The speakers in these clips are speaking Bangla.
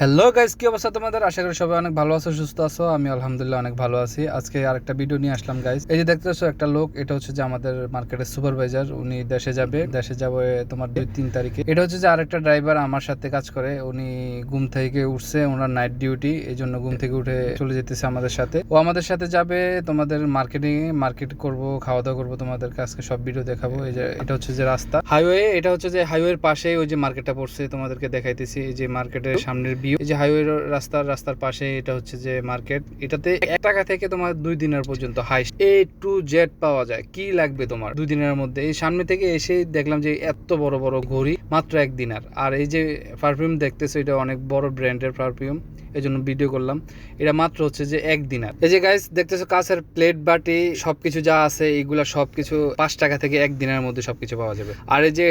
হ্যালো গাইস কি অবস্থা তোমাদের? আশা করি সবাই অনেক ভালো আছো, সুস্থ আছো। আমি আলহামদুলিল্লাহ অনেক ভালো আছি। আজকে আরেকটা ভিডিও নিয়ে আসলাম গাইজ এই যে দেখতেছো একটা লোক, এটা হচ্ছে যে আমাদের মার্কেটের সুপারভাইজার উনি দেশে যাবে। দেশে যাবে তোমার দুই তিন তারিখে। এটা হচ্ছে যে আরেকটা ড্রাইভার আমার সাথে কাজ করে। উনি ঘুম থেকে উঠছে, ওনার নাইট ডিউটি এই জন্য ঘুম থেকে উঠে চলে যেতেছে আমাদের সাথে। ও আমাদের সাথে যাবে, তোমাদের মার্কেটিং মার্কেট করব খাওয়া দাওয়া করব তোমাদেরকে। আজকে সব ভিডিও দেখাবো। এই যে, এটা হচ্ছে যে রাস্তা। হাইওয়ে এটা হচ্ছে যে হাইওয়ের পাশেই ওই যে মার্কেটটা পড়ছে, তোমাদেরকে দেখাইতেছি। এই যে মার্কেটের সামনের ভিউ এই যে হাইওয়ে রাস্তার রাস্তার পাশে এটা হচ্ছে যে মার্কেট এটাতে এক টাকা থেকে তোমার দুই দিনের পর্যন্ত হাই এ টু জেড পাওয়া যায়। কি লাগবে তোমার দুই দিনের মধ্যে? এই সামনে থেকে এসে দেখলাম যে এত বড় বড় ঘড়ি, মাত্র এক দিনার আর এই যে পারফিউম দেখতেছো, এটা অনেক বড় ব্র্যান্ডের পারফিউম এই জন্য ভিডিও করলাম। এটা মাত্র হচ্ছে যে এক দিনার এই যে গাইস দেখতেছো কাছের প্লেট বাটি, সবকিছু যা আছে, এইগুলা সবকিছু পাঁচ টাকা থেকে এক দিনের মধ্যে সবকিছু পাওয়া যাবে। আর এই যে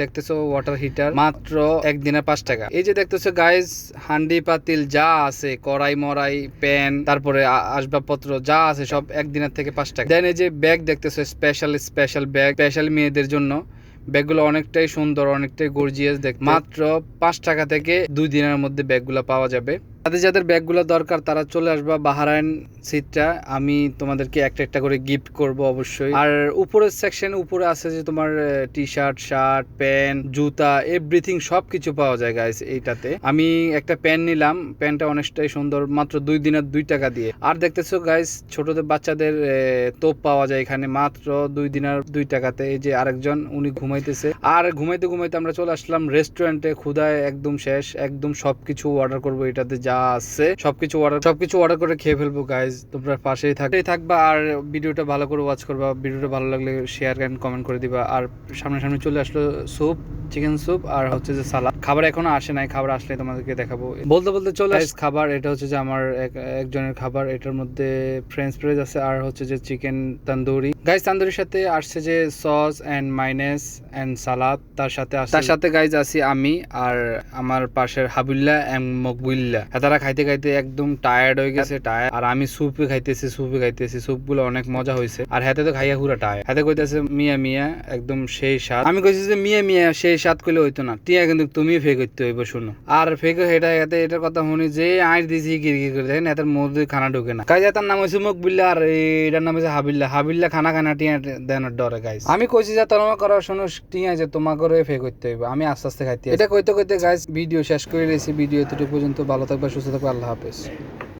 দেখতেছো ওয়াটার হিটার মাত্র এক দিনের পাঁচ টাকা। এই যে দেখতেছো গাইস হান্ডি পাতিল যা আছে, কড়াই মরাই প্যান, তারপরে আসবাবপত্র যা আছে, সব একদিনের থেকে পাঁচ টাকা। দেন এই যে ব্যাগ দেখতেছো স্পেশাল স্পেশাল ব্যাগ স্পেশাল মেয়েদের জন্য ব্যাগগুলো অনেকটাই সুন্দর, অনেকটাই গর্জিয়াস দেখ মাত্র পাঁচ টাকা থেকে দুই দিনের মধ্যে ব্যাগগুলো পাওয়া যাবে। যাদের যাদের ব্যাগগুলো দরকার, তারা চলে আসবা বাহারায়ন সিটটা। আমি তোমাদেরকে একটা একটা করে গিফট করব অবশ্যই। আর উপরের সেকশন উপরে আছে যে তোমার টি শার্ট শার্ট প্যান্ট জুতা এভরিথিং সব কিছু পাওয়া যায় গাইস এইটাতে। আমি একটা প্যান্ট নিলাম। প্যান্টটা অনেকটাই সুন্দর, মাত্র দুই দিনের দুই টাকা দিয়ে। আর দেখতেছো গাইস ছোটদের বাচ্চাদের তোপ পাওয়া যায় এখানে, মাত্র দুই দিনের দুই টাকাতে। এই যে আরেকজন, উনি ঘুমাইতেছে। আর ঘুমাইতে ঘুমাইতে আমরা চলে আসলাম রেস্টুরেন্টে ক্ষুদায় একদম শেষ, একদম সবকিছু অর্ডার করব এটাতে যা আছে, সবকিছু অর্ডার সবকিছু অর্ডার করে খেয়ে ফেলব গাইজ তোমরা পাশেই থাকবে থাকবা আর ভিডিওটা ভালো করে ওয়াচ করবা। ভিডিওটা ভালো লাগলে শেয়ার অ্যান্ড কমেন্ট করে দিবা। আর সামনে সামনে চলে আসলো স্যুপ চিকেন স্যুপ আর হচ্ছে যে সালাদ। খাবার এখনও আসে নাই খাবার আসলে তোমাদেরকে দেখাবো। বলতে বলতে চলে আস খাবার এটা হচ্ছে যে আমার একজনের খাবার এটার মধ্যে ফ্রেঞ্চ ফ্রাইজ আছে আর হচ্ছে যে চিকেন তান্দুরি গাইজ তান্দুরির সাথে আসছে যে sauce and mayonnaise and salad তার সাথে তার সাথে গাইজ আছি আমি আর আমার পাশের হাবুল্লাহ এন্ড মকবুল্লাহ। তারা খাইতে খাইতে একদম টায়ার্ড হয়ে গেছে টায়ার আর আমি সুপে খাইতেছি সুপে খাইতেছি স্যুপগুলো অনেক মজা হয়েছে আর হাতে তো খাইয়া হুরা টায়ার হাতে কইতেছে মিয়া মিয়া একদম সেই স্বাদ। আমি কইছি যে মিয়া মিয়া সেই স্বাদ কইলে হইতো না। টিয়া কিন্তু তুমি ফে করতে হইব, শুনো। আর ফেক হেটা এতে এটার কথা শুনি যে আইস দিছি কিরকির করে। দেখেন এটার মধ্যে খানা ঢোকে না। কাজে তার নাম হয়েছে মকবিল্লা, আর এটার নাম হয়েছে হাবিল্লা। হাবিল্লা খানা খানা টিয়া দেনের ডরে গাইস আমি কইছি যে তোমার করার শুনো, টিয়া যে তোমার করে ফে করতে হইব। আমি আস্তে আস্তে খাইতে এটা কইতে কইতে গাইস ভিডিও শেষ করে রেছি ভিডিও এতটুকু পর্যন্ত ভালো থাকবে, সুস্থ থাকবে, আল্লাহ হাফেজ।